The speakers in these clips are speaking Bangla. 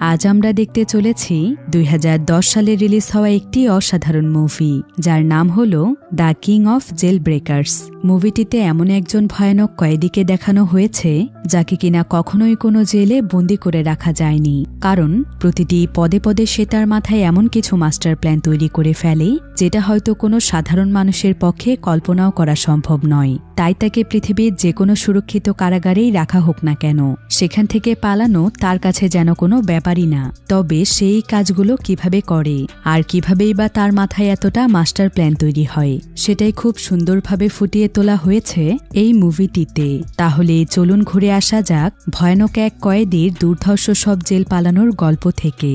আজ আমরা দেখতে চলেছি দুই হাজার দশ সালে রিলিজ হওয়া একটি অসাধারণ মুভি, যার নাম হল the king of jail breakers মুভিটিতে এমন একজন ভয়ানক কয়েদিকে দেখানো হয়েছে, যাকে কিনা কখনোই কোনো জেলে বন্দি করে রাখা যায়নি। কারণ প্রতিটি পদে পদে সে তার মাথায় এমন কিছু মাস্টার প্ল্যান তৈরি করে ফেলে, যেটা হয়তো কোনো সাধারণ মানুষের পক্ষে কল্পনাও করা সম্ভব নয়। তাই তাকে পৃথিবীর যে কোনো সুরক্ষিত কারাগারেই রাখা হোক না কেন। সেখান থেকে পালানো তার কাছে যেন কোনো ব্যাপারই না। তবে সেই কাজগুলো কীভাবে করে, আর কিভাবেই বা তার মাথায় এতটা মাস্টার প্ল্যান তৈরি হয়, সেটাই খুব সুন্দরভাবে ফুটিয়ে তোলা হয়েছে এই মুভিটিতে। তাহলে চলুন ঘুরে আসা যাক ভয়ানক এক কয়েদির দুর্ধর্ষ সব জেল পালানোর গল্প থেকে।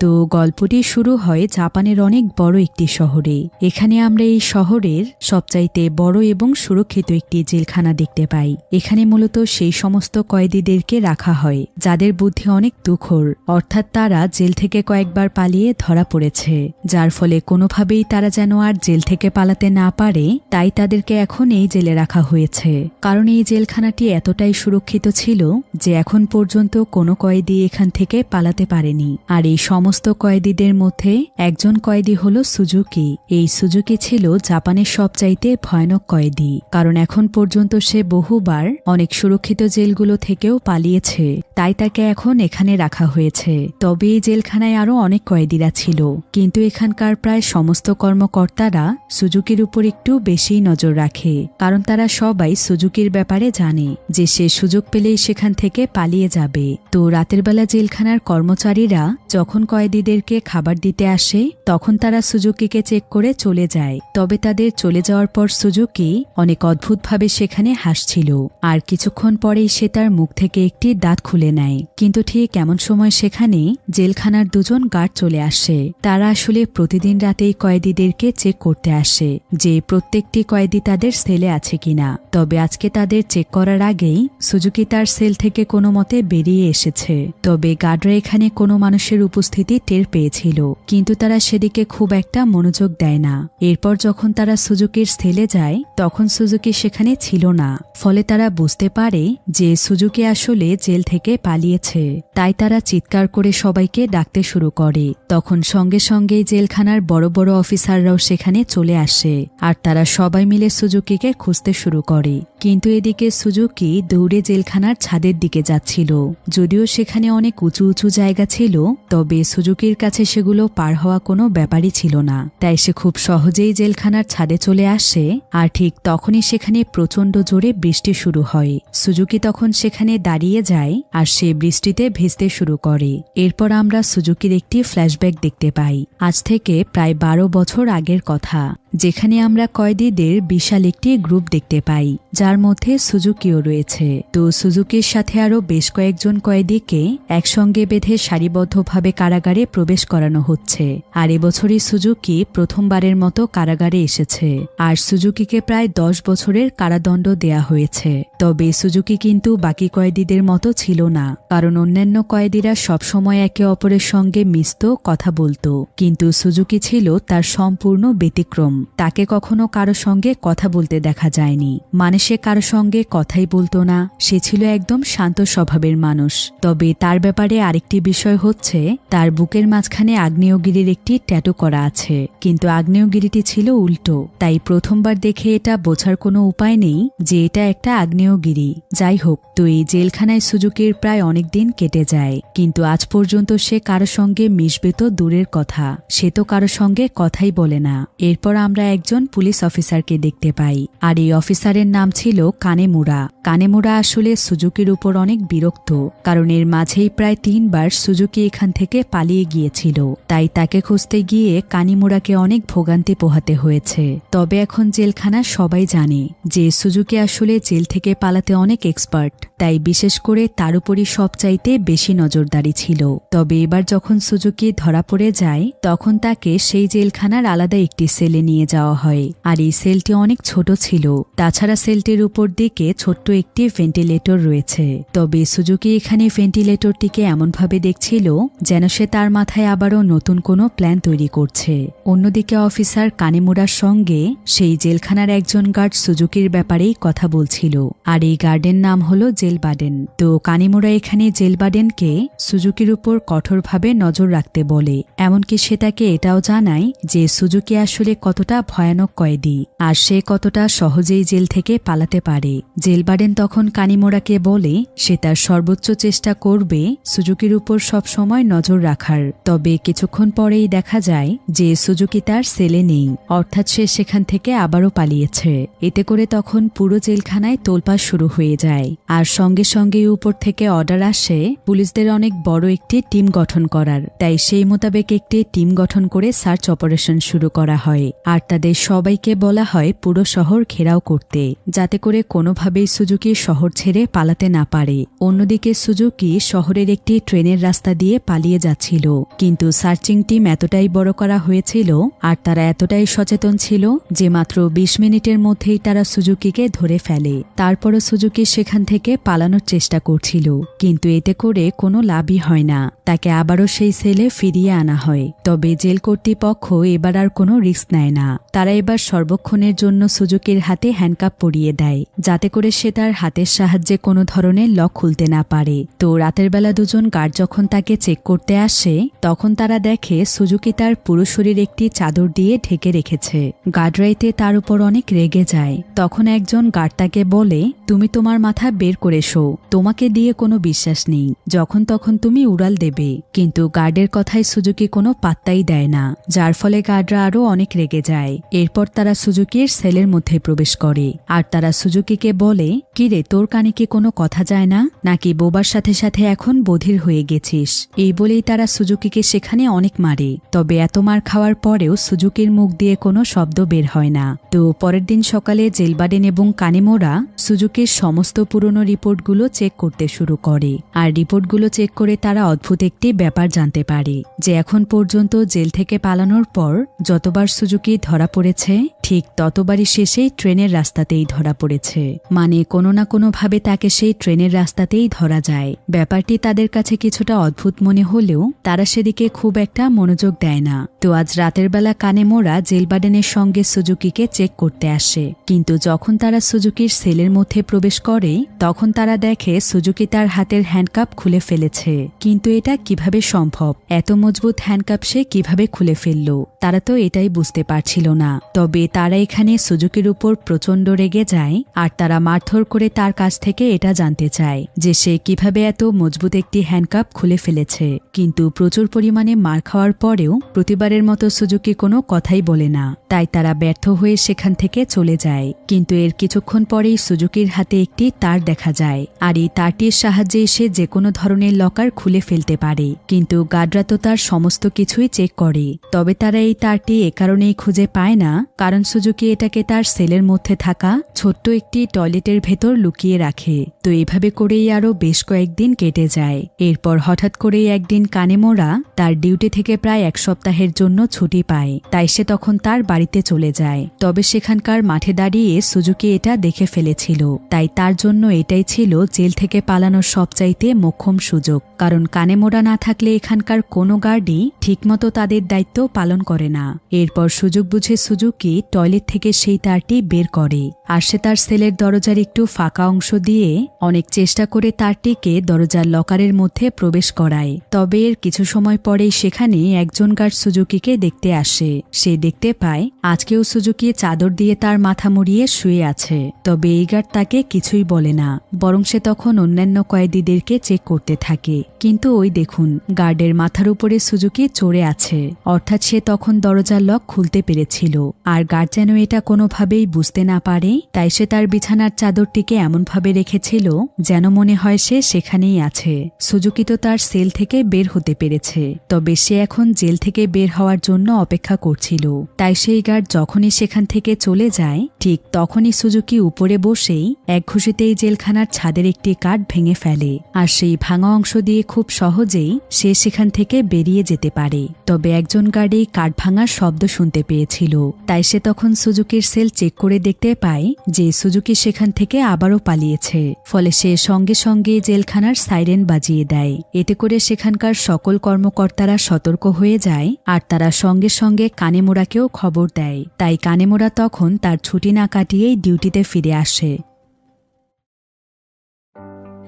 তো গল্পটি শুরু হয় জাপানের অনেক বড় একটি শহরে। এখানে আমরা এই শহরের সবচাইতে বড় এবং সুরক্ষিত একটি জেলখানা দেখতে পাই। এখানে মূলত সেই সমস্ত কয়েদিদেরকে রাখা হয়, যাদের বুদ্ধি অনেক দুখর অর্থাৎ তারা জেল থেকে কয়েকবার পালিয়ে ধরা পড়েছে, যার ফলে কোনোভাবেই তারা যেন আর জেল থেকে পালাতে না পারে, তাই তাদেরকে এখন এই জেলে রাখা হয়েছে। কারণ এই জেলখানাটি এতটাই সুরক্ষিত ছিল, যে এখন পর্যন্ত কোনো কয়েদি এখান থেকে পালাতে পারেনি। আর এই সমস্ত কয়েদিদের মধ্যে একজন কয়েদি হল সুজুকি। এই সুজুকি ছিল জাপানের সবচাইতে ভয়ানক কয়েদি। কারণ এখন পর্যন্ত সে বহুবার অনেক সুরক্ষিত জেলগুলো থেকেও পালিয়েছে। তাই তাকে এখন এখানে রাখা হয়েছে। তবে এই জেলখানায় আরও অনেক কয়েদিরা ছিল। কিন্তু এখানকার প্রায় সমস্ত কর্মকর্তারা সুজুকির উপর একটু বেশি নজর রাখে। কারণ তারা সবাই সুজুকির ব্যাপারে জানে যে সে সুযোগ পেলেই সেখান থেকে পালিয়ে যাবে। তো রাতের বেলা জেলখানার কর্মচারীরা যখন কয়েদিদেরকে খাবার দিতে আসে, তখন তারা সুজুকিকে চেক করে চলে যায়। তবে তাদের চলে যাওয়ার পর সুজুকি অনেক অদ্ভুতভাবে সেখানে হাসছিল। আর কিছুক্ষণ পরেই সে তার মুখ থেকে একটি দাঁত খুলে নেয়। কিন্তু ঠিক এমন সময় সেখানে জেলখানার দুজন গার্ড চলে আসে। তারা আসলে প্রতিদিন রাতেই কয়েদিদেরকে চেক করতে আসে যে প্রত্যেকটি কয়েদি তাদের সেলে আছে কিনা। তবে আজকে তাদের চেক করার আগেই সুজুকি তার সেল থেকে কোনো মতে বেরিয়ে এসেছে। তবে গার্ডরা এখানে কোনো মানুষের উপস্থিতি টের পেয়েছিল, কিন্তু তারা সেদিকে খুব একটা মনোযোগ দেয় না। এরপর যখন তারা সুজুকির সেলে যায়, তখন সুজুকি সেখানে ছিল না। ফলে তারা বুঝতে পারে যে সুজুকি আসলে জেল থেকে পালিয়েছে। তাই তারা চিৎকার করে সবাইকে ডাকতে শুরু করে। তখন সঙ্গে সঙ্গেই জেলখানার বড় বড় অফিসাররাও সেখানে চলে আসে, আর তারা সবাই মিলে সুজুকিকে খুঁজতে শুরু করে। কিন্তু এদিকে সুজুকি দৌড়ে জেলখানার ছাদের দিকে যাচ্ছিল। যদিও সেখানে অনেক উঁচু উঁচু জায়গা ছিল, তবে সুজুকির কাছে সেগুলো পার হওয়া কোনো ব্যাপারই ছিল না। তাই সে খুব সহজেই জেলখানার ছাদে চলে আসে, আর ঠিক তখনই সেখানে প্রচণ্ড জোরে বৃষ্টি শুরু হয়। সুজুকি তখন সেখানে দাঁড়িয়ে যায়, আর সে বৃষ্টিতে ভেসতে শুরু করে। এরপর আমরা সুজুকির একটি ফ্ল্যাশব্যাক দেখতে পাই। আজ থেকে প্রায় বারো বছর আগের কথা। যেখানে আমরা কয়েদিদের বিশাল একটি গ্রুপ দেখতে পাই, যার মধ্যে সুজুকিও রয়েছে। তো সুজুকির সাথে আরও বেশ কয়েকজন কয়েদিকে একসঙ্গে বেঁধে সারিবদ্ধভাবে কারাগারে প্রবেশ করানো হচ্ছে। আর এবছরই সুজুকি প্রথমবারের মতো কারাগারে এসেছে। আর সুজুকিকে প্রায় দশ বছরের কারাদণ্ড দেয়া হয়েছে। তবে সুজুকি কিন্তু বাকি কয়েদিদের মতো ছিল না, কারণ অন্যান্য কয়েদিরা সবসময় একে অপরের সঙ্গে মিশত, কথা বলতো। কিন্তু সুজুকি ছিল তার সম্পূর্ণ ব্যতিক্রম। তাকে কখনো কারও সঙ্গে কথা বলতে দেখা যায়নি। মানে সে কারও সঙ্গে কথাই বলতো না। সে ছিল একদম শান্ত স্বভাবের মানুষ। তবে তার ব্যাপারে আরেকটি বিষয় হচ্ছে, তার বুকের মাঝখানে আগ্নেয়গিরির একটি ট্যাটু করা আছে। কিন্তু আগ্নেয়গিরিটি ছিল উল্টো। তাই প্রথমবার দেখে এটা বোঝার কোনো উপায় নেই যে এটা একটা আগ্নেয়গিরি। যাই হোক, তো এই জেলখানায় সুজুকির প্রায় অনেক দিন কেটে যায়। কিন্তু আজ পর্যন্ত সে কারও সঙ্গে মিশবে তো দূরের কথা। সে তো কারও সঙ্গে কথাই বলে না। এরপর আমরা একজন পুলিশ অফিসারকে দেখতে পাই। আর এই অফিসারের নাম ছিল কানেমুরা। কানেমুরা আসলে সুজুকির উপর অনেক বিরক্ত, কারণ এর মাঝেই প্রায় তিনবার সুজুকি এখান থেকে পালিয়ে গিয়েছিল। তাই তাকে খুঁজতে গিয়ে কানিমুরাকে অনেক ভোগান্তি পোহাতে হয়েছে। তবে এখন জেলখানা সবাই জানে যে সুজুকি আসলে জেল থেকে পালাতে অনেক এক্সপার্ট তাই বিশেষ করে তার উপরই সবচাইতে বেশি নজরদারি ছিল। তবে এবার যখন সুজুকি ধরা পড়ে যায়, তখন তাকে সেই জেলখানার আলাদা একটি সেলে নিয়ে নিয়ে যাওয়া হয়। আর এই সেলটি অনেক ছোট ছিল। তাছাড়া সেলটির উপর দিকে ছোট্ট একটি ভেন্টিলেটর রয়েছে। তবে সুজুকি এখানে ভেন্টিলেটরটিকে এমনভাবে দেখছিল যেন সে তার মাথায় আবারও নতুন কোনো প্ল্যান তৈরি করছে। অন্যদিকে অফিসার কানিমুরার সঙ্গে সেই জেলখানার একজন গার্ড সুজুকির ব্যাপারেই কথা বলছিল। আর এই গার্ডের নাম হলো জেলবাডেন। তো কানিমুরা এখানে জেলবাডেনকে সুজুকির উপর কঠোরভাবে নজর রাখতে বলে। এমনকি সে তাকে এটাও জানায় যে সুজুকি আসলে কতটা ভয়ানক কয়েদি, আর সে কতটা সহজেই জেল থেকে পালাতে পারে। জেলবাডেন তখন কানিমোড়াকে বলে, সে তার সর্বোচ্চ চেষ্টা করবে সুজুকির উপর সব সময় নজর রাখার। তবে কিছুক্ষণ পরেই দেখা যায় যে সুজুকি তার সেলে নেই, অর্থাৎ সে সেখান থেকে আবারও পালিয়েছে। এতে করে তখন পুরো জেলখানায় তোলপাড় শুরু হয়ে যায়। আর সঙ্গে সঙ্গে উপর থেকে অর্ডার আসে পুলিশদের অনেক বড় একটি টিম গঠন করার। তাই সেই মোতাবেক একটি টিম গঠন করে সার্চ অপারেশন শুরু করা হয়। তাদের সবাইকে বলা হয় পুরো শহর ঘেরাও করতে, যাতে করে কোনোভাবেই সুজুকি শহর ছেড়ে পালাতে না পারে। অন্যদিকে সুজুকি শহরের একটি ট্রেনের রাস্তা দিয়ে পালিয়ে যাচ্ছিল, কিন্তু সার্চিং টিম এতটাই বড় করা হয়েছিল, আর তারা এতটাই সচেতন ছিল যে মাত্র বিশ মিনিটের মধ্যেই তারা সুজুকিকে ধরে ফেলে। তারপরও সুজুকি সেখান থেকে পালানোর চেষ্টা করছিল, কিন্তু এতে করে কোনো লাভই হয় না। তাকে আবারও সেই সেলে ফিরিয়ে আনা হয়, তবে জেল কর্তৃপক্ষ এবার আর কোনো রিস্ক নেয় না। তারা এবার সর্বক্ষণের জন্য সুজুকির হাতে হ্যান্ডকাপ পরিয়ে দেয়, যাতে করে সে তার হাতের সাহায্যে কোনো ধরনের লক খুলতে না পারে। তো রাতের বেলা দুজন গার্ড যখন তাকে চেক করতে আসে, তখন তারা দেখে সুজুকি তার পুরো শরীর একটি চাদর দিয়ে ঢেকে রেখেছে। গার্ডরাইতে তার উপর অনেক রেগে যায়। তখন একজন গার্ড তাকে বলে, তুমি তোমার মাথা বের করে শো তোমাকে দিয়ে কোনো বিশ্বাস নেই। যখন তখন তুমি উড়াল দেবে। কিন্তু গার্ডের কথায় সুজুকি কোনো পাত্তাই দেয় না, যার ফলে গার্ডরা আরও অনেক রেগে যায়। এরপর তারা সুজুকির সেলের মধ্যে প্রবেশ করে। আর তারা সুজুকিকে বলে, কিরে, তোর কানে কি কোনো কথা যায় না? নাকি বোবার সাথে সাথে এখন বধির হয়ে গেছিস? এই বলেই তারা সুজুকিকে সেখানে অনেক মারে। তবে এত মার খাওয়ার পরেও সুজুকির মুখ দিয়ে কোনো শব্দ বের হয় না। তো পরের দিন সকালে জেলবাডেন এবং কানেমোরা সুজুকির সমস্ত পুরনো রিপোর্টগুলো চেক করতে শুরু করে। আর রিপোর্টগুলো চেক করে তারা অদ্ভুত একটি ব্যাপার জানতে পারে, যে এখন পর্যন্ত জেল থেকে পালানোর পর যতবার সুজুকি ধরা পড়েছে? ঠিক ততবারই শেষেই ট্রেনের রাস্তাতেই ধরা পড়েছে। মানে কোনো না কোনোভাবে তাকে সেই ট্রেনের রাস্তাতেই ধরা যায়। ব্যাপারটি তাদের কাছে কিছুটা অদ্ভুত মনে হলেও তারা সেদিকে খুব একটা মনোযোগ দেয় না। তো আজ রাতের বেলা কানে মোড়া জেলবাডেনের সঙ্গে সুজুকিকে চেক করতে আসে। কিন্তু যখন তারা সুজুকির সেলের মধ্যে প্রবেশ করে, তখন তারা দেখে সুজুকি তার হাতের হ্যান্ডকাপ খুলে ফেলেছে। কিন্তু এটা কীভাবে সম্ভব? এত মজবুত হ্যান্ডকাপ সে কীভাবে খুলে ফেলল? তারা তো এটাই বুঝতে পারছিল না। তবে তারা এখানে সুজুকির উপর প্রচণ্ড রেগে যায়, আর তারা মারধর করে তার কাছ থেকে এটা জানতে চায় যে সে কীভাবে এত মজবুত একটি হ্যান্ডকাপ খুলে ফেলেছে। কিন্তু প্রচুর পরিমাণে মার খাওয়ার পরেও প্রতিবারের মতো সুজুকি কোনো কথাই বলে না। তাই তারা ব্যর্থ হয়ে সেখান থেকে চলে যায়। কিন্তু এর কিছুক্ষণ পরেই সুজুকির হাতে একটি তার দেখা যায়, আর এই তারটির সাহায্যে সে যে কোনো ধরনের লকার খুলে ফেলতে পারে। কিন্তু গার্ডরা তো তার সমস্ত কিছুই চেক করে। তবে তারা এই তারটি এ কারণেই খুঁজে পায় না, কারণ সুজুকি এটাকে তার সেলের মধ্যে থাকা ছোট্ট একটি টয়লেটের ভেতর লুকিয়ে রাখে। তো এভাবে করেই আরও বেশ কয়েকদিন কেটে যায়। এরপর হঠাৎ করেই একদিন কানেমোরা তার ডিউটি থেকে প্রায় এক সপ্তাহের জন্য ছুটি পায়। তাই সে তখন তার বাড়িতে চলে যায়। তবে সেখানকার মাঠে দাঁড়িয়ে সুজুকি এটা দেখে ফেলেছিল। তাই তার জন্য এটাই ছিল জেল থেকে পালানোর সবচাইতে মোক্ষম সুযোগ। কারণ কানেমোড়া না থাকলে এখানকার কোনো গার্ডই ঠিকমতো তাদের দায়িত্ব পালন করে না। এরপর সুযোগ বুঝে সুজুকি টয়লেট থেকে সেই তারটি বের করে আর সে তার সেলের দরজার একটু ফাঁকা অংশ দিয়ে অনেক চেষ্টা করে তারটিকে দরজার লকারের মধ্যে প্রবেশ করায়। তবে এর কিছু সময় পরেই সেখানে একজন গার্ড সুজুকিকে দেখতে আসে। সে দেখতে পায়, আজকেও সুজুকি চাদর দিয়ে তার মাথা মুড়িয়ে শুয়ে আছে। তবে এই গার্ড তাকে কিছুই বলে না, বরং সে তখন অন্যান্য কয়েদিদেরকে চেক করতে থাকে। কিন্তু ওই দেখুন, গার্ডের মাথার উপরে সুজুকি চড়ে আছে। অর্থাৎ সে তখন দরজার লক খুলতে পেরেছিল। আর গার্ড আর যেন এটা কোনোভাবেই বুঝতে না পারে, তাই সে তার বিছানার চাদরটিকে এমনভাবে রেখেছিল যেন মনে হয় সে সেখানেই আছে। সুজুকি তো তার সেল থেকে বের হতে পেরেছে, তবে সে এখন জেল থেকে বের হওয়ার জন্য অপেক্ষা করছিল। তাই সেই গার্ড যখনই সেখান থেকে চলে যায়, ঠিক তখনই সুজুকি উপরে বসেই এক ঘুষিতেই জেলখানার ছাদের একটি কাঠ ভেঙে ফেলে, আর সেই ভাঙা অংশ দিয়ে খুব সহজেই সে সেখান থেকে বেরিয়ে যেতে পারে। তবে একজন গার্ডেই কাঠ ভাঙার শব্দ শুনতে পেয়েছিল, তাই সে তখন সুজুকির সেল চেক করে দেখতে পায় যে সুজুকি সেখান থেকে আবারও পালিয়েছে, ফলে সে সঙ্গে সঙ্গে জেলখানার সাইরেন বাজিয়ে দেয়। এতে করে সেখানকার সকল কর্মকর্তারা সতর্ক হয়ে যায় আর তারা সঙ্গে সঙ্গে কানেমোড়াকেও খবর দেয়। তাই কানেমোড়া তখন তার ছুটি না কাটিয়েই ডিউটিতে ফিরে আসে।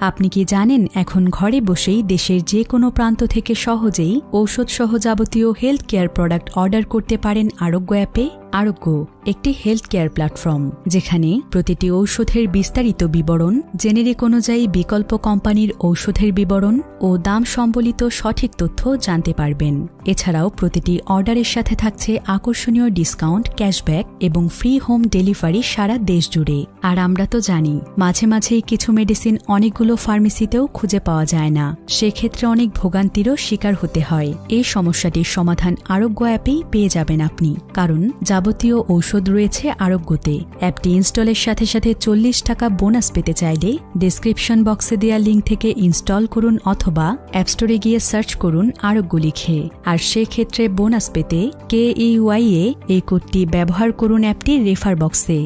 আপনি কি জানেন, এখন ঘরে বসেই দেশের যে কোনো প্রান্ত থেকে সহজেই ঔষধ সহ যাবতীয় হেলথ কেয়ার প্রোডাক্ট অর্ডার করতে পারেন আরোগ্য অ্যাপে? আরোগ্য, একটি হেলথ কেয়ার প্ল্যাটফর্ম যেখানে প্রতিটি ঔষধের বিস্তারিত বিবরণ, জেনেরিক অনুযায়ী বিকল্প কোম্পানির ঔষধের বিবরণ ও দাম সম্বলিত সঠিক তথ্য জানতে পারবেন। এছাড়াও প্রতিটি অর্ডারের সাথে থাকছে আকর্ষণীয় ডিসকাউন্ট ক্যাশব্যাক এবং ফ্রি হোম ডেলিভারি সারা দেশ জুড়ে। আর আমরা তো জানি, মাঝে মাঝেই কিছু মেডিসিন অনেকগুলো ফার্মেসিতেও খুঁজে পাওয়া যায় না। সেক্ষেত্রে অনেক ভোগান্তিরও শিকার হতে হয়। এই সমস্যাটির সমাধান আরোগ্য অ্যাপেই পেয়ে যাবেন আপনি। কারণ যাবতীয় ঔষধ রয়েছে আরোগ্যতে। অ্যাপটি ইনস্টলের সাথে সাথে চল্লিশ টাকা বোনাস পেতে চাইলে ডিসক্রিপশন বক্সে দেওয়া লিঙ্ক থেকে ইনস্টল করুন অথবা অ্যাপ স্টোরে গিয়ে সার্চ করুন আরোগ্য লিখে। আর সেক্ষেত্রে বোনাস পেতে কে ইউআই এ এই কোডটি ব্যবহার করুন অ্যাপটি রেফার বক্সে।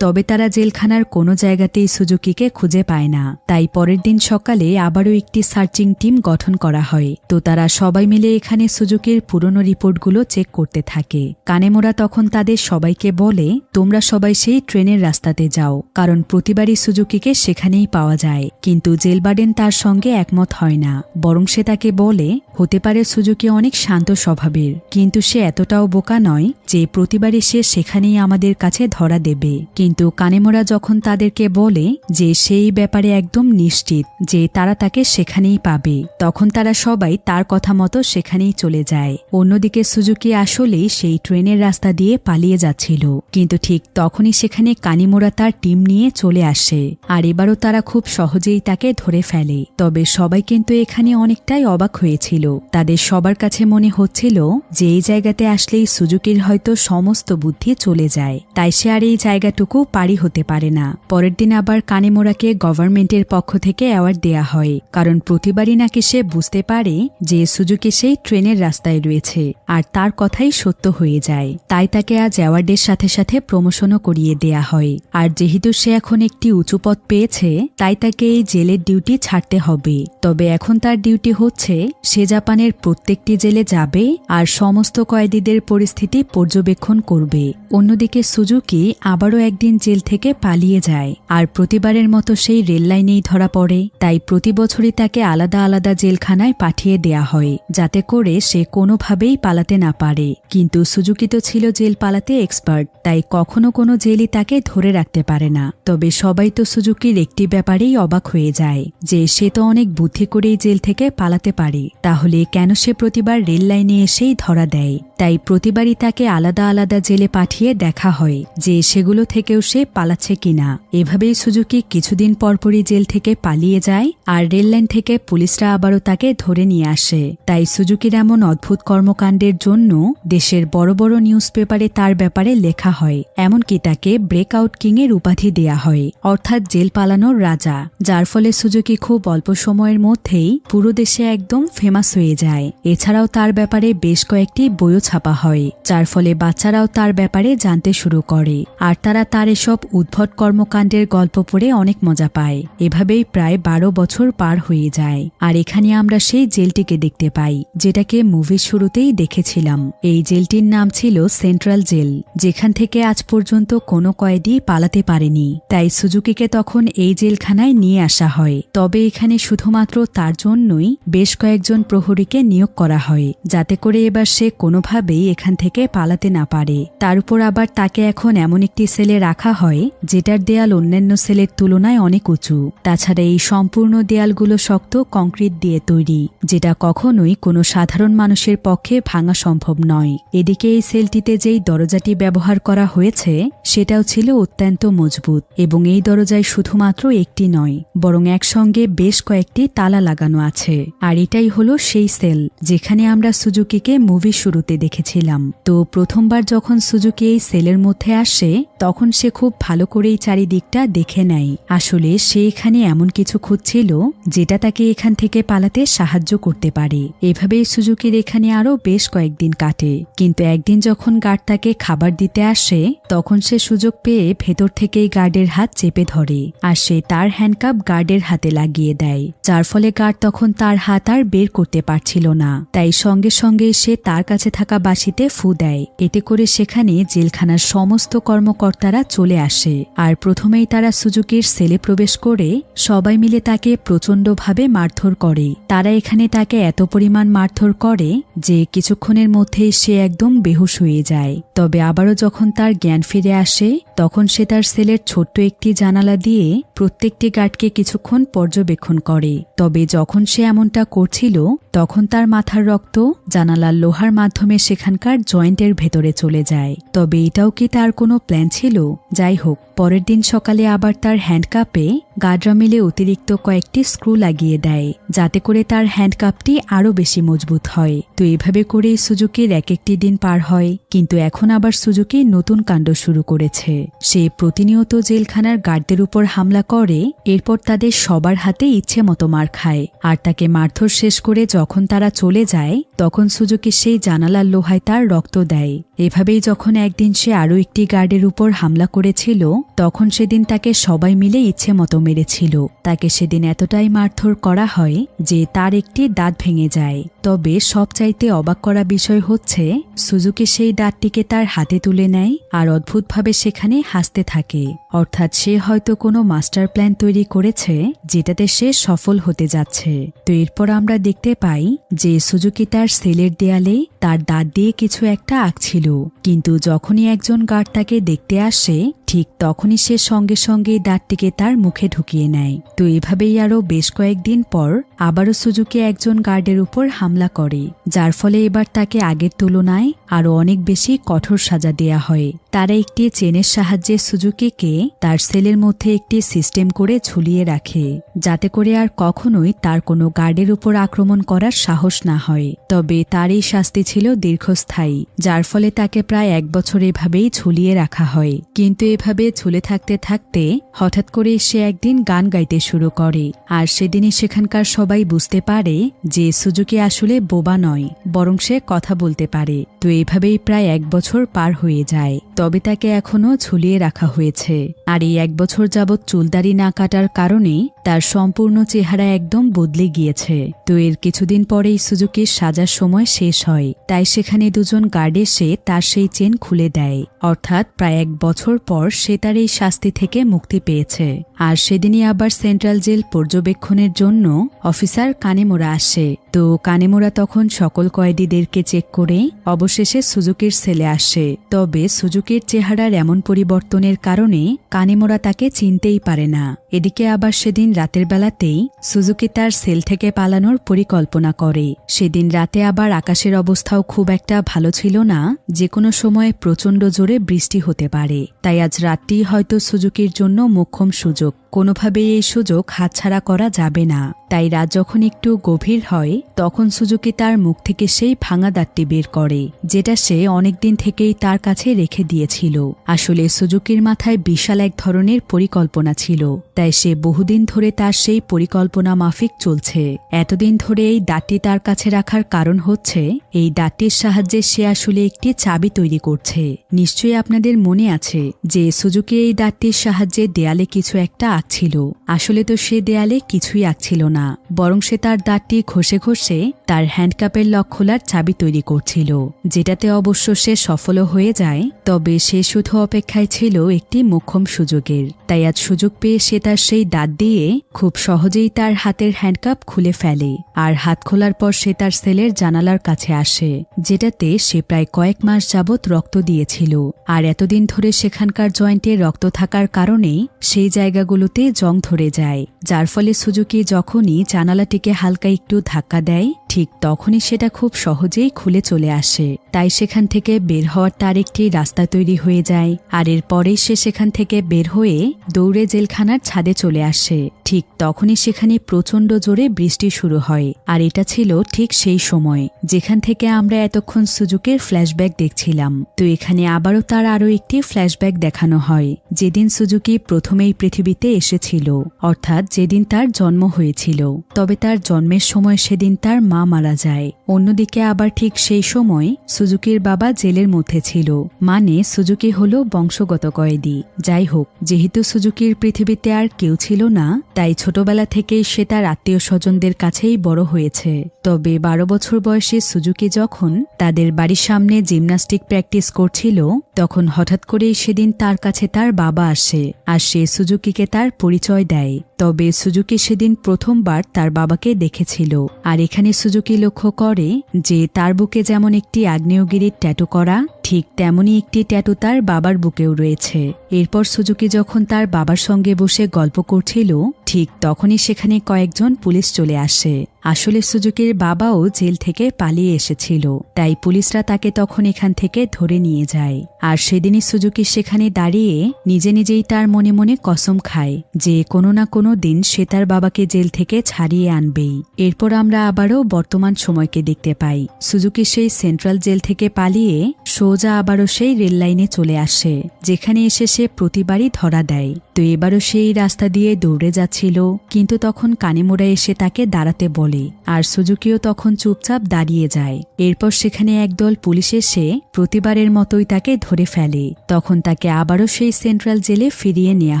তবে তারা জেলখানার কোনো জায়গাতেই সুজুকিকে খুঁজে পায় না। তাই পরের দিন সকালে আবারও একটি সার্চিং টিম গঠন করা হয়। তো তারা সবাই মিলে এখানে সুজুকির পুরনো রিপোর্টগুলো চেক করতে থাকে। কানেমোরা তখন তাদের সবাইকে বলে, তোমরা সবাই সেই ট্রেনের রাস্তাতে যাও, কারণ প্রতিবারই সুজুকিকে সেখানেই পাওয়া যায়। কিন্তু জেলবার্ডেন তার সঙ্গে একমত হয় না। বরং সে তাকে বলে, হতে পারে সুজুকি অনেক শান্ত স্বভাবের, কিন্তু সে এতটাও বোকা নয় যে প্রতিবারই সে সেখানেই আমাদের কাছে ধরা দেবে। কিন্তু কানেমোরা যখন তাদেরকে বলে যে সেই ব্যাপারে একদম নিশ্চিত যে তারা তাকে সেখানেই পাবে, তখন তারা সবাই তার কথা মতো সেখানেই চলে যায়। অন্যদিকে সুজুকি আসলেই সেই ট্রেনের রাস্তা দিয়ে পালিয়ে যাচ্ছিল। কিন্তু ঠিক তখনই সেখানে কানিমোরা তার টিম নিয়ে চলে আসে। আর এবারও তারা খুব সহজেই তাকে ধরে ফেলে। তবে সবাই কিন্তু এখানে অনেকটাই অবাক হয়েছিল। তাদের সবার কাছে মনে হচ্ছিল যে এই জায়গাতে আসলেই সুজুকির হয়তো সমস্ত বুদ্ধি চলে যায়। তাই সে আর এই জায়গাটুকু পারি হতে পারে না। পরের দিন আবার কানেমোরাকে গভর্নমেন্টের পক্ষ থেকে অ্যাওয়ার্ড দেয়া হয়, কারণ প্রতিবারই নাকি সে বুঝতে পারে যে সুজুকি সেই ট্রেনের রাস্তায় রয়েছে, আর তার কথাই সত্য হয়ে যায়। তাই তাকে আজ অ্যাওয়ার্ডের সাথে সাথে প্রমোশনও করিয়ে দেয়া হয়। আর যেহেতু সে এখন একটি উঁচু পথ পেয়েছে, তাই তাকে এই জেলের ডিউটি ছাড়তে হবে। তবে এখন তার ডিউটি হচ্ছে, সে জাপানের প্রত্যেকটি জেলে যাবে আর সমস্ত কয়েদিদের পরিস্থিতি পর্যবেক্ষণ করবে। অন্যদিকে সুজুকি আবারও একদিন জেল থেকে পালিয়ে যায়। আর প্রতিবারের মতো সেই রেল লাইনেই ধরা পড়ে। তাই প্রতি বছরই তাকে আলাদা আলাদা জেলখানায় পাঠিয়ে দেয়া হয়, যাতে করে সে কোনোভাবেই পালাতে না পারে। কিন্তু সুজুকি তো ছিল জেল পালাতে এক্সপার্ট, তাই কখনো কোনো জেলই তাকে ধরে রাখতে পারে না। তবে সবাই তো সুজুকির একটি ব্যাপারেই অবাক হয়ে যায়, যে সে তো অনেক বুদ্ধি করেই জেল থেকে পালাতে পারে। তাহলে কেন সে প্রতিবার রেল লাইনে এসেই ধরা দেয়? তাই প্রতিবারই তাকে আলাদা আলাদা জেলে পাঠিয়ে দেখা হয়, যে সেগুলো থেকেও সে পালাচ্ছে কিনা। এভাবেই সুজুকি কিছুদিন পরপরই জেল থেকে পালিয়ে যায় আর রেললাইন থেকে পুলিশরা আবারও তাকে ধরে নিয়ে আসে। তাই সুজুকির এমন অদ্ভুত কর্মকাণ্ডের জন্য দেশের বড় বড় নিউজ পেপারে তার ব্যাপারে লেখা হয়, এমনকি তাকে ব্রেকআউট কিং এর উপাধি দেয়া হয়, অর্থাৎ জেল পালানোর রাজা, যার ফলে সুজুকি খুব অল্প সময়ের মধ্যেই পুরো দেশে একদম ফেমাস হয়ে যায়। এছাড়াও তার ব্যাপারে বেশ কয়েকটি বইও ছাপা হয়, যার ফলে বাচ্চারাও তার ব্যাপারে জানতে শুরু করে। আর তারা তার এসব উদ্ভট কর্মকাণ্ডের গল্প পড়ে অনেক মজা পায়। এভাবেই প্রায় বারো বছর পার হয়ে যায়। আর এখানে আমরা সেই জেলটিকে দেখতে পাই, যেটাকে মুভির শুরুতেই দেখেছিলাম। এই জেলটির নাম ছিল সেন্ট্রাল জেল, যেখান থেকে আজ পর্যন্ত কোনো কয়েদি পালাতে পারেনি। তাই সুজুকিকে তখন এই জেলখানায় নিয়ে আসা হয়। তবে এখানে শুধুমাত্র তার জন্যই বেশ কয়েকজন প্রহরীকে নিয়োগ করা হয়, যাতে করে এবার সে কোনোভাবেই এখান থেকে পালাতে না পারে। তার উপর আবার তাকে এখন এমন একটি সেলে রাখা রাখা হয়, যেটার দেয়াল অন্যান্য সেলের তুলনায় অনেক উঁচু। তাছাড়া এই সম্পূর্ণ দেয়ালগুলো শক্ত কংক্রিট দিয়ে তৈরি, যেটা কখনোই কোনো সাধারণ মানুষের পক্ষে ভাঙা সম্ভব নয়। এদিকে এই সেলটিতে যেই দরজাটি ব্যবহার করা হয়েছে, সেটাও ছিল অত্যন্ত মজবুত, এবং এই দরজায় শুধুমাত্র একটি নয়, বরং একসঙ্গে বেশ কয়েকটি তালা লাগানো আছে। আর এটাই হলো সেই সেল, যেখানে আমরা সুজুকিকে মুভি শুরুতে দেখেছিলাম। তো প্রথমবার যখন সুজুকি এই সেলের মধ্যে আসে, তখন সে খুব ভালো করেই চারিদিকটা দেখে নেয়। আসলে সে এখানে এমন কিছু খুঁজছিল, যেটা তাকে এখান থেকে পালাতে সাহায্য করতে পারে। এভাবেই সুজুকির এখানে আরও বেশ কয়েকদিন কাটে। কিন্তু একদিন যখন গার্ড তাকে খাবার দিতে আসে, তখন সে সুযোগ পেয়ে ভেতর থেকেই গার্ডের হাত চেপে ধরে আর সে তার হ্যান্ডকাপ গার্ডের হাতে লাগিয়ে দেয়। যার ফলে গার্ড তখন তার হাত আর বের করতে পারছিল না। তাই সঙ্গে সঙ্গে সে তার কাছে থাকা বাসিতে ফু দেয়। এতে করে সেখানে জেলখানার সমস্ত কর্মকর্তারা চলে আসে। আর প্রথমেই তারা সুজুকির সেলে প্রবেশ করে সবাই মিলে তাকে প্রচণ্ডভাবে মারধর করে। তারা এখানে তাকে এত পরিমাণ মারধর করে যে কিছুক্ষণের মধ্যেই সে একদম বেহুশ হয়ে যায়। তবে আবারও যখন তার জ্ঞান ফিরে আসে, তখন সে তার সেলের ছোট্ট একটি জানালা দিয়ে প্রত্যেকটি গার্ডকে কিছুক্ষণ পর্যবেক্ষণ করে। তবে যখন সে এমনটা করছিল, তখন তার মাথার রক্ত জানালার লোহার মাধ্যমে সেখানকার জয়েন্টের ভেতরে চলে যায়। তবে এটাও কি তার কোনো প্ল্যান ছিল? যাই হোক পরের দিন সকালে আবার তার হ্যান্ডকাপে গার্ডরা মিলে অতিরিক্ত কয়েকটি স্ক্রু লাগিয়ে দেয়, যাতে করে তার হ্যান্ডকাপটি আরও বেশি মজবুত হয়। তো এভাবে করেই সুজুকির এক একটি দিন পার হয়, কিন্তু এখন আবার সুজুকি নতুন কাণ্ড শুরু করেছে। সে প্রতিনিয়ত জেলখানার গার্ডদের উপর হামলা করে, এরপর তাদের সবার হাতে ইচ্ছে মতো মার খায়, আর তাকে মারধর শেষ করে যখন তারা চলে যায়, তখন সুজুকি সেই জানালার লোহায় তার রক্ত দেয়। এভাবেই যখন একদিন সে আরও একটি গার্ডের উপর হামলা করেছিল, তখন সেদিন তাকে সবাই মিলে ইচ্ছে মতো মেরেছিল। তাকে সেদিন এতটাই মারধর করা হয় যে তার একটি দাঁত ভেঙে যায়। তবে সবচাইতে অবাক করা বিষয় হচ্ছে, সুজুকি সেই দাঁতটিকে তার হাতে তুলে নেয় আর অদ্ভুতভাবে সেখানে হাসতে থাকে। অর্থাৎ সে হয়তো কোনো মাস্টার প্ল্যান তৈরি করেছে, যেটাতে সে সফল হতে যাচ্ছে। তো এরপর আমরা দেখতে পাই যে সুজুকি তার সেলের দেয়ালে তার দাঁত দিয়ে কিছু একটা আঁকছিল। কিন্তু যখনই একজন গার্ড তাকে দেখতে আসে, ঠিক তখনই সে সঙ্গে সঙ্গে দাঁতটিকে তার মুখে ঢুকিয়ে নেয়। তো এভাবেই আরও বেশ কয়েকদিন পর আবারও সুজুকি একজন গার্ডের উপর হামলা করে যার ফলে এবার তাকে আগের তুলনায় আরও অনেক বেশি কঠোর সাজা দেয়া হয়। তারা একটি চেনের সাহায্যে সুজুকিকে তার সেলের মধ্যে একটি সিস্টেম করে ঝুলিয়ে রাখে, যাতে করে আর কখনোই তার কোনো গার্ডের উপর আক্রমণ করার সাহস না হয়। তবে তার এই শাস্তি ছিল দীর্ঘস্থায়ী, যার ফলে তাকে প্রায় এক বছর এভাবেই ঝুলিয়ে রাখা হয়। কিন্তু এভাবে ঝুলে থাকতে থাকতে হঠাৎ করে সে একদিন গান গাইতে শুরু করে, আর সেদিনই সেখানকার সবাই বুঝতে পারে যে সুজুকি আসলে বোবা নয়, বরং সে কথা বলতে পারে। তো এভাবেই প্রায় এক বছর পার হয়ে যায়। তবে তাকে এখনও ঝুলিয়ে রাখা হয়েছে। আর এই এক বছর যাবৎ চুলদারি না কাটার কারণে তার সম্পূর্ণ চেহারা একদম বদলে গিয়েছে। তো এর কিছুদিন পরেই সুজুকির সাজার সময় শেষ হয়। তাই সেখানে দুজন গার্ড এসে তার সেই চেন খুলে দেয়। অর্থাৎ প্রায় এক বছর পর সে তার এই শাস্তি থেকে মুক্তি পেয়েছে। আর সেদিনই আবার সেন্ট্রাল জেল পর্যবেক্ষণের জন্য অফিসার কানেমোরা আসে। তো কানেমোরা তখন সকল কয়েদিদেরকে চেক করে অবশেষে সুজুকির সেলে আসে। তবে সুজুকির চেহারার এমন পরিবর্তনের কারণে কানেমোরা তাকে চিনতেই পারে না। এদিকে আবার সেদিন রাতের বেলাতেই সুজুকি তার সেল থেকে পালানোর পরিকল্পনা করে। সেদিন রাতে আবার আকাশের অবস্থাও খুব একটা ভালো ছিল না যে কোনো সময় প্রচণ্ড জোরে বৃষ্টি হতে পারে। তাই আজ রাতটি হয়তো সুজুকির জন্য মোক্ষম সুযোগ। কোনোভাবেই এই সুযোগ হাতছাড়া করা যাবে না। তাই রাত যখন একটু গভীর হয়, তখন সুজুকি তার মুখ থেকে সেই ভাঙা দাঁতটি বের করে, যেটা সে অনেকদিন থেকেই তার কাছে রেখে দিয়েছিল আসলে সুজুকির মাথায় বিশাল এক ধরনের পরিকল্পনা ছিল, তাই সে বহুদিন ধরে তার সেই পরিকল্পনা মাফিক চলছে। এতদিন ধরে এই দাঁতটি তার কাছে রাখার কারণ হচ্ছে, এই দাঁতটির সাহায্যে সে আসলে একটি চাবি তৈরি করছে। নিশ্চয়ই আপনাদের মনে আছে যে সুজুকি এই দাঁতটির সাহায্যে দেয়ালে কিছু একটা আঁকছিল। আসলে তো সে দেয়ালে কিছুই আঁকছিল না, বরং সে তার দাঁতটি ঘষে ঘষে তার হ্যান্ডকাপের লক খোলার চাবি তৈরি করছিল। যেটাতে অবশ্য সে সফলও হয়ে যায়, তবে সে শুধু অপেক্ষায় ছিল একটি মোক্ষম সুযোগের। তাই আজ সুযোগ পেয়ে সে তার সেই দাঁত দিয়ে খুব সহজেই তার হাতের হ্যান্ডকাপ খুলে ফেলে আর হাত খোলার পর সে তার সেলের জানালার কাছে আসে, যেটাতে সে প্রায় কয়েক মাস যাবৎ রক্ত দিয়েছিল। আর এতদিন ধরে সেখানকার জয়েন্টে রক্ত থাকার কারণেই সেই জায়গাগুলোতে জং ধরে যায়। যার ফলে সুজুকি যখনই জানালাটিকে হালকা একটু ধাক্কা দেয়, ঠিক তখনই সেটা খুব সহজেই খুলে চলে আসে। তাই সেখান থেকে বের হওয়ার তার একটি রাস্তা তৈরি হয়ে যায়, আর এরপরেই সে সেখান থেকে বের হয়ে দৌড়ে জেলখানার ছাদে চলে আসে। ঠিক তখনই সেখানে প্রচণ্ড জোরে বৃষ্টি শুরু হয়। আর এটা ছিল ঠিক সেই সময়, যেখান থেকে আমরা এতক্ষণ সুজুকের ফ্ল্যাশব্যাক দেখছিলাম। তো এখানে আবারও তার আরও একটি ফ্ল্যাশব্যাক দেখানো হয়, যেদিন সুজুকি প্রথমেই পৃথিবীতে এসেছিল, অর্থাৎ যেদিন তার জন্ম হয়েছিল। তবে তার জন্মের সময় সেদিন তার মা মারা যায়। অন্যদিকে আবার ঠিক সেই সময় সুজুকির বাবা জেলের মধ্যে ছিল মানে সুজুকি হল বংশগত কয়েদি। যাই হোক, যেহেতু সুজুকির পৃথিবীতে আর কেউ ছিল না তাই ছোটবেলা থেকেই সে তার আত্মীয় স্বজনদের কাছেই বড় হয়েছে। তবে বারো বছর বয়সে সুজুকি যখন তাদের বাড়ির সামনে জিমনাস্টিক প্র্যাকটিস করছিল, তখন হঠাৎ করেই সেদিন তার কাছে তার বাবা আসে আর সে সুজুকিকে তার পরিচয় দেয়। তবে সুজুকি সেদিন প্রথমবার তার বাবাকে দেখেছিল। আর এখানে সুজুকি লক্ষ্য করে যে তার বুকে যেমন একটি আগ্নেয়গিরির ট্যাটু করা ঠিক তেমনই একটি ট্যাটু তার বাবার বুকেও রয়েছে। এরপর সুজুকি যখন তার বাবার সঙ্গে বসে গল্প করছিল, ঠিক তখনই সেখানে কয়েকজন পুলিশ চলে আসে। আসলে সুজুকির বাবাও জেল থেকে পালিয়ে এসেছিল, তাই পুলিশরা তাকে তখন এখান থেকে ধরে নিয়ে যায়। আর সেদিনই সুজুকি সেখানে দাঁড়িয়ে নিজে নিজেই তার মনে মনে কসম খায় যে কোনো না কোনো দিন সে তার বাবাকে জেল থেকে ছাড়িয়ে আনবেই। এরপর আমরা আবারও বর্তমান সময়কে দেখতে পাই। সুজুকি সেই সেন্ট্রাল জেল থেকে পালিয়ে সোজা আবারও সেই রেললাইনে চলে আসে, যেখানে এসে সে প্রতিবারই ধরা দেয়। তো এবারও সেই রাস্তা দিয়ে দৌড়ে যাচ্ছিল, কিন্তু তখন কানেমোড়া এসে তাকে দাঁড়াতে বলে আর সুজুকিও তখন চুপচাপ দাঁড়িয়ে যায়। এরপর সেখানে একদল পুলিশ এসে প্রতিবারের মতোই তাকে ধরে ফেলে। তখন তাকে আবারও সেই সেন্ট্রাল জেলে ফিরিয়ে নেওয়া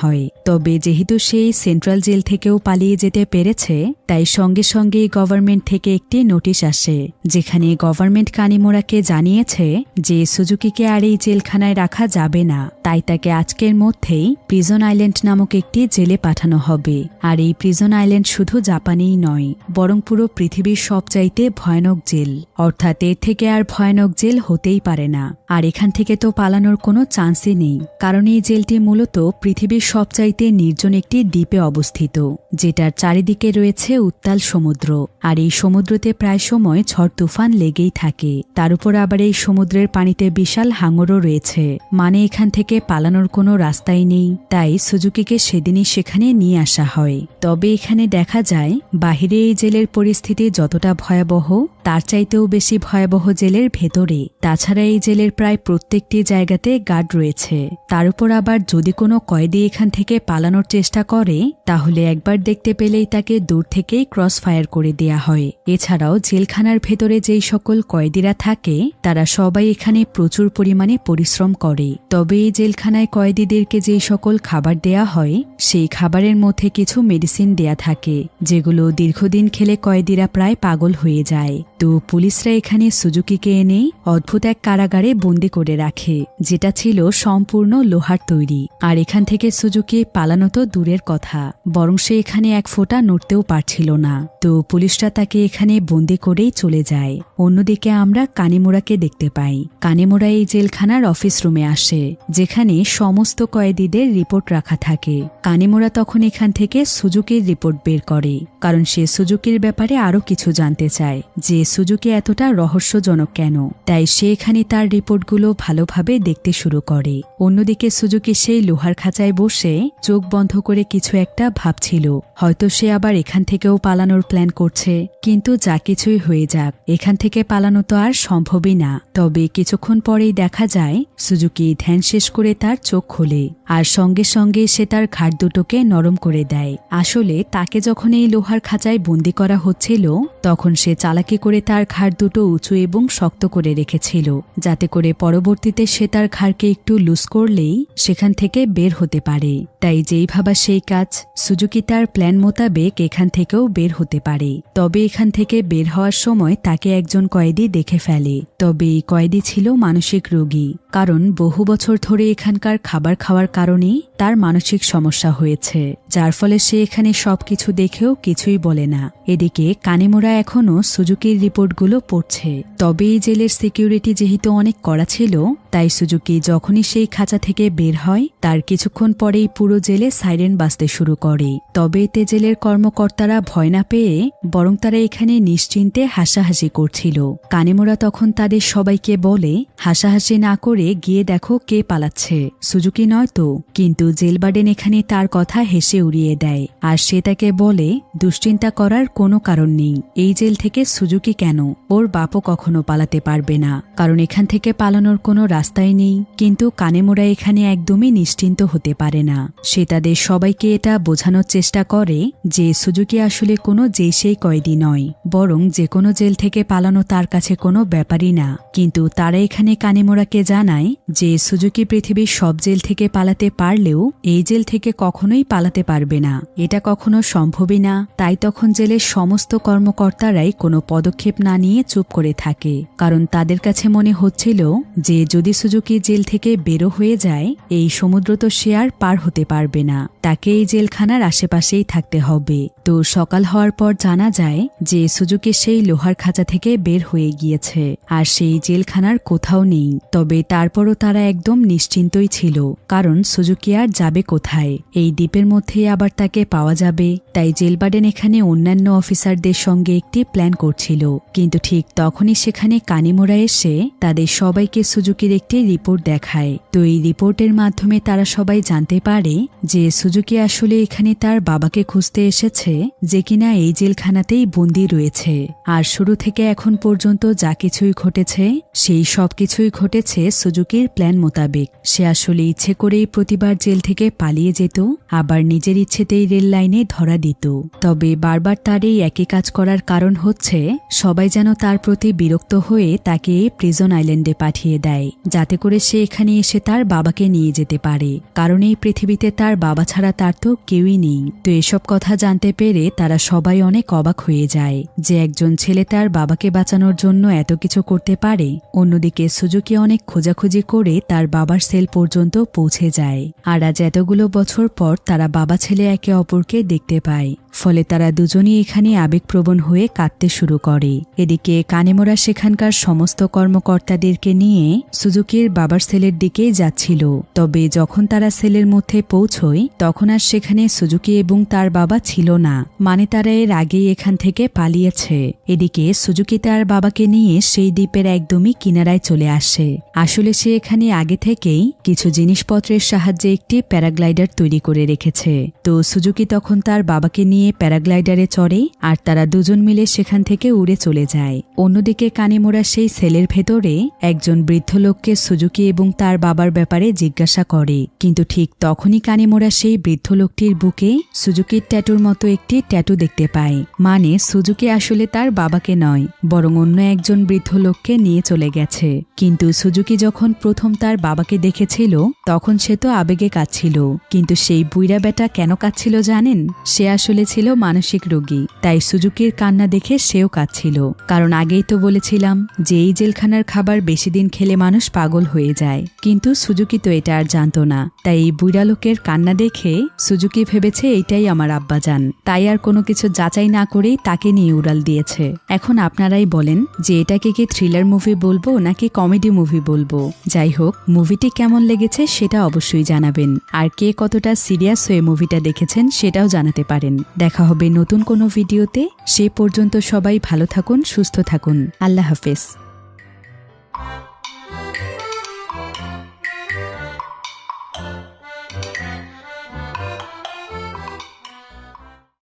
হয়। তবে যেহেতু সেই সেন্ট্রাল জেল থেকেও পালিয়ে যেতে পেরেছে, তাই সঙ্গে সঙ্গেই গভর্নমেন্ট থেকে একটি নোটিশ আসে, যেখানে গভর্নমেন্ট কানিমোড়াকে জানিয়েছে যে সুজুকিকে আর এই জেলখানায় রাখা যাবে না। তাই তাকে আজকের মধ্যেই প্রিজন আইল্যান্ড নামক একটি জেলে পাঠানো হবে। আর এই প্রিজন আইল্যান্ড শুধু জাপানেই নয়, বরং পুরো পৃথিবীর সবচাইতে ভয়ানক জেল। অর্থাৎ এর থেকে আর ভয়ানক জেল হতেই পারে না। আর এখান থেকে তো পালানোর কোনো চান্সই নেই। কারণ এই জেলটি মূলত পৃথিবীর সবচাইতে নির্জন একটি দ্বীপে অবস্থিত, যেটার চারিদিকে রয়েছে উত্তাল সমুদ্র। আর এই সমুদ্রতে প্রায় সময় ঝড় তুফান লেগেই থাকে। তার উপর আবার এই সমুদ্রের পানিতে বিশাল হাঙরও রয়েছে। মানে এখান থেকে পালানোর কোনো রাস্তাই নেই। তাই সুজুকিকে সেদিনই সেখানে নিয়ে আসা হয়। তবে এখানে দেখা যায়, বাহিরে এই জেলের পরিস্থিতি যতটা ভয়াবহ, তার চাইতেও বেশি ভয়াবহ জেলের ভেতরে। তাছাড়া এই জেলের প্রায় প্রত্যেকটি জায়গাতে গার্ড রয়েছে। তার উপর আবার যদি কোনো কয়েদি এখান থেকে পালানোর চেষ্টা করে, তাহলে একবার দেখতে পেলেই তাকে দূর থেকেই ক্রস ফায়ার করে দেয়া হয়। এছাড়াও জেলখানার ভেতরে যেই সকল কয়েদিরা থাকে, তারা সবাই এখানে প্রচুর পরিমাণে পরিশ্রম করে। তবে এই জেলখানায় কয়েদিদেরকে যেই সকল খাবার দেয়া হয়, সেই খাবারের মধ্যে কিছু মেডিসিন দেয়া থাকে, যেগুলো দীর্ঘদিন খেলে কয়েদিরা প্রায় পাগল হয়ে যায়। তো পুলিশরা এখানে সুজুকিকে এনে অদ্ভুত এক কারাগারে বন্দি করে রাখে, যেটা ছিল সম্পূর্ণ লোহার তৈরি। আর এখান থেকে সুজুকি পালানো তো দূরের কথা, বরং সে এখানে এক ফোঁটা নড়তেও পারছিল না। তো পুলিশরা তাকে এখানে বন্দি করেই চলে যায়। অন্যদিকে আমরা কানিমোড়াকে দেখতে পাই। কানিমোড়া এই জেলখানার অফিস রুমে আসে, যেখানে সমস্ত কয়েদিদের রিপোর্ট রাখা থাকে। কানিমোড়া তখন এখান থেকে সুজুকির রিপোর্ট বের করে, কারণ সে সুজুকির ব্যাপারে আরও কিছু জানতে চায়, যে সুজুকি এতটা রহস্যজনক কেন? তাই সে এখানে তার রিপোর্টগুলো ভালোভাবে দেখতে শুরু করে। অন্যদিকে সুজুকি সেই লোহার খাঁচায় বসে চোখ বন্ধ করে কিছু একটা ভাবছিল। হয়তো সে আবার এখান থেকেও পালানোর প্ল্যান করছে। কিন্তু যা কিছুই হয়ে যাক, এখান থেকে পালানো তো আর সম্ভবই না। তবে কিছুক্ষণ পরেই দেখা যায় সুজুকি ধ্যান শেষ করে তার চোখ খোলে। আর সঙ্গে সঙ্গে সে তার ঘাট দুটোকে নরম করে দেয়। আসলে তাকে যখন এই লোহার খাঁচায় বন্দি করা হচ্ছিল, তখন সে চালাকি করে তার ঘাড় দুটো উঁচু এবং শক্ত করে রেখেছিল, যাতে করে পরবর্তীতে সে তার ঘাড়কে একটু লুজ করলেই সেখান থেকে বের হতে পারে। তাই যেই ভাবা সেই কাজ, সুজুকি তার প্ল্যান মোতাবেক এখান থেকেও বের হতে পারে। তবে এখান থেকে বের হওয়ার সময় তাকে একজন কয়েদি দেখে ফেলে। তবে এই কয়েদি ছিল মানসিক রোগী, কারণ বহু বছর ধরে এখানকার খাবার খাওয়ার কারণেই তার মানসিক সমস্যা হয়েছে। যার ফলে সে এখানে সবকিছু দেখেও কিছুই বলে না। এদিকে কানেমোরা এখনও সুজুকির রিপোর্টগুলো পড়ছে। তবে এই জেলের সিকিউরিটি যেহেতু অনেক করা ছিল তাই সুজুকি যখনই সেই খাঁচা থেকে বের হয়, তার কিছুক্ষণ পরেই পুরো জেলে সাইরেন বাজতে শুরু করে। তবে এতে জেলের কর্মকর্তারা ভয় না পেয়ে বরং তারা এখানে নিশ্চিন্তে হাসাহাসি করছিল। কানেমোরা তখন তাদের সবাইকে বলে, হাসাহাসি না করে গিয়ে দেখো কে পালাচ্ছে। সুজুকি নয় তো, কিন্তু জেলবার্ডেন এখানে তার কথা হেসে উড়িয়ে দেয়। আর সে তাকে বলে, দুশ্চিন্তা করার কোনো কারণ নেই। এই জেল থেকে সুজুকি কেন? ওর বাপও কখনো পালাতে পারবে না। কারণ এখান থেকে পালানোর কোনো রাস্তাই নেই, কিন্তু কানেমোরা এখানে একদমই নিশ্চিন্ত হতে পারে না। সে তাদের সবাইকে এটা বোঝানোর চেষ্টা করে যে সুজুকি আসলে কোনো জেসেই কয়েদি নয়, বরং যে কোনো জেল থেকে পালানো তার কাছে কোনো ব্যাপারই না। কিন্তু তারা এখানে কানেমোরাকে জানায় যে সুজুকি পৃথিবীর সব জেল থেকে পালাতে পারলেও এই জেল থেকে কখনোই পালাতে পারবে না। এটা কখনো সম্ভবই না, তাই তখন জেলের সমস্ত কর্মকর্তারাই কোনো পদক্ষেপ না নিয়ে চুপ করে থাকে। কারণ তাদের কাছে মনে হচ্ছিল যে যদি সুজুকি জেল থেকে বেরো হয়ে যায়, এই সমুদ্র তো সে আর পার হতে পারবে না। তাকে এই জেলখানার আশেপাশেই থাকতে হবে। তো সকাল হওয়ার পর জানা যায় যে সুজুকি সেই লোহার খাঁচা থেকে বের হয়ে গিয়েছে, আর সেই জেলখানার কোথাও নেই। তবে তারপরও তারা একদম নিশ্চিন্তই ছিল, কারণ সুজুকি আর যাবে কোথায়? এই দ্বীপের মধ্যেই আবার তাকে পাওয়া যাবে। তাই জেলবার্ডেন এখানে অন্যান্য অফিসারদের সঙ্গে একটি প্ল্যান করছিল। কিন্তু ঠিক তখনই সেখানে কানিমোরা এসে তাদের সবাইকে সুজুকির একটি রিপোর্ট দেখায়। তো এই রিপোর্টের মাধ্যমে তারা সবাই জানতে পারে যে সুজুকি আসলে এখানে তার বাবাকে খুঁজতে এসেছে যে কিনা এই জেলখানাতেই বন্দি রয়েছে। আর শুরু থেকে এখন পর্যন্ত যা কিছুই ঘটেছে, সেই সব কিছুই ঘটেছে সুজুকির প্ল্যান মোতাবেক। সে আসলে ইচ্ছে করেই প্রতিবার জেল থেকে পালিয়ে যেত, আবার নিজের ইচ্ছেতেই রেল লাইনে ধরা দিত। তবে বারবার তার এই একই কাজ করার কারণ হচ্ছে, সবাই যেন তার প্রতি বিরক্ত হয়ে তাকে প্রিজন আইল্যান্ডে পাঠিয়ে দেয় যাতে করে সে এখানে এসে তার বাবাকে নিয়ে যেতে পারে। কারণ এই পৃথিবীতে তার বাবা ছাড়া তার তো কেউই নেই। তো এসব কথা জানতে পেরে তারা সবাই অনেক অবাক হয়ে যায় যে একজন ছেলে তার বাবাকে বাঁচানোর জন্য এত কিছু করতে পারে। অন্যদিকে সুজুকি অনেক খোঁজাখুঁজি করে তার বাবার সেল পর্যন্ত পৌঁছে যায়। আর আজ এতগুলো বছর পর তারা বাবা ছেলে একে অপরকে দেখতে পায়। ফলে তারা দুজনই এখানে আবেগপ্রবণ হয়ে কাঁদতে শুরু করে। এদিকে কানেমোরা সেখানকার সমস্ত কর্মকর্তাদেরকে নিয়ে সুজুকির বাবার সেলের দিকে যাচ্ছিল। তবে যখন তারা সেলের মধ্যে পৌঁছয়, তখন আর সেখানে সুজুকি এবং তার বাবা ছিল না। মানে তারা এর আগেই এখান থেকে পালিয়েছে। এদিকে সুজুকি তার বাবাকে নিয়ে সেই দ্বীপের একদমই কিনারায় চলে আসে। আসলে সে এখানে আগে থেকেই কিছু জিনিসপত্রের সাহায্যে একটি প্যারাগ্লাইডার তৈরি করে রেখেছে। তো সুজুকি তখন তার বাবাকে নিয়ে প্যারাগ্লাইডারে চড়ে আর তারা দুজন মিলে সেখান থেকে উড়ে চলে যায়। অন্যদিকে কানিমোরা সেই সেলের ভেতরে একজন বৃদ্ধ লোককে সুজুকি এবং তার বাবার ব্যাপারে জিজ্ঞাসা করে। কিন্তু ঠিক তখনই কানিমোরা সেই বৃদ্ধ লোকটির বুকে সুজুকির ট্যাটুর মতো একটি ট্যাটু দেখতে পায়। মানে সুজুকি আসলে তার বাবাকে নয়, বরং অন্য একজন বৃদ্ধ লোককে নিয়ে চলে গেছে। কিন্তু সুজুকি যখন প্রথম তার বাবাকে দেখেছিল, তখন সে তো আবেগে কাঁদছিল। কিন্তু সেই বুইরা বেটা কেন কাঁদছিল জানেন? সে আসলে ছিল মানসিক রোগী, তাই সুজুকির কান্না দেখে সেও কাঁদছিল। কারণ আগেই তো বলেছিলাম যে এই জেলখানার খাবার বেশি দিন খেলে মানুষ পাগল হয়ে যায়। কিন্তু সুজুকি তো এটা আর জানতো না। তাই এই বুড়া লোকের কান্না দেখে সুজুকি ভেবেছে এইটাই আমার আব্বাজান। তাই আর কোনো কিছু যাচাই না করেই তাকে নিয়ে উড়াল দিয়েছে। এখন আপনারাই বলেন যে এটাকে কি থ্রিলার মুভি বলব নাকি কমেডি মুভি বলব। যাই হোক, মুভিটি কেমন লেগেছে সেটা অবশ্যই জানাবেন। আর কে কতটা সিরিয়াস হয়ে মুভিটা দেখেছেন সেটাও জানাতে পারেন। দেখা হবে নতুন কোনো ভিডিওতে সে পর্যন্ত সবাই ভালো থাকুন সুস্থ থাকুন। আল্লাহ হাফেজ।